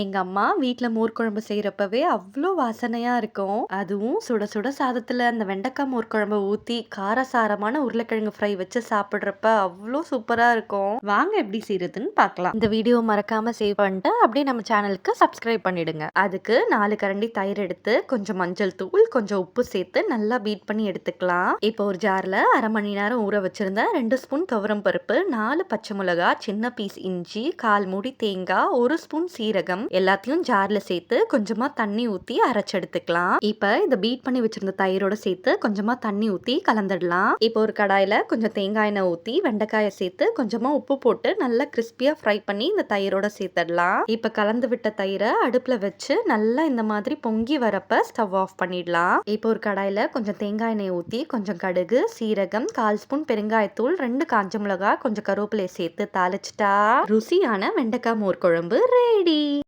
எங்க அம்மா வீட்ல மோர்க்குழம்பு செய்யறப்பவே அவ்வளோ வாசனையா இருக்கும். அதுவும் சுட சுட சாதத்துல அந்த வெண்டைக்காய் மோர்க்குழம்பு ஊத்தி, காரசாரமான உருளைக்கிழங்கு ஃப்ரை வச்சு சாப்பிடுறப்ப அவ்வளோ சூப்பரா இருக்கும். வாங்க எப்படி செய்யறதுன்னு பார்க்கலாம். இந்த வீடியோ மறக்காம சேவ் பண்ணிட்டு அப்படியே நம்ம சேனலுக்கு சப்ஸ்கிரைப் பண்ணிடுங்க. அதுக்கு நாலு கரண்டி தயிர் எடுத்து, கொஞ்சம் மஞ்சள் தூள், கொஞ்சம் உப்பு சேர்த்து நல்லா பீட் பண்ணி எடுத்துக்கலாம். இப்போ ஒரு ஜார்ல அரை மணி நேரம் ஊற வச்சிருந்த ரெண்டு ஸ்பூன் துவரம் பருப்பு, நாலு பச்சை மிளகா, சின்ன பீஸ் இஞ்சி, 1/4 மூடி தேங்காய், ஒரு ஸ்பூன் சீரகம் எல்லாத்தையும் ஜார்ல சேர்த்து கொஞ்சமா தண்ணி ஊத்தி அரைச்சு எடுத்துக்கலாம் இப்ப இந்த பீட் பண்ணி வச்சிருந்த தயிரோட சேர்த்து கொஞ்சமா தண்ணி ஊத்தி கலந்துடலாம். இப்போ ஒரு கடாயில கொஞ்சம் தேங்காய் எண்ணெய் ஊத்தி வெண்டைக்காயை சேர்த்து கொஞ்சமா உப்பு போட்டு நல்லா கிறிஸ்பியா ஃப்ரை பண்ணி இந்த தயிரோட சேர்த்துடலாம். இப்ப கலந்து விட்ட தயிரை அடுப்புல வச்சு நல்லா இந்த மாதிரி பொங்கி வரப்ப ஸ்டவ் ஆஃப் பண்ணிடலாம். இப்போ ஒரு கடாயில கொஞ்சம் தேங்காய் எண்ணெய் ஊத்தி கொஞ்சம் கடுகு சீரகம் கால் ஸ்பூன் பெருங்காயத்தூள் ரெண்டு காஞ்ச மிளகா கொஞ்சம் கருவேப்பிலையை சேர்த்து தாளிச்சிட்டா ருசியான வெண்டைக்காய் மோர் குழம்பு ரெடி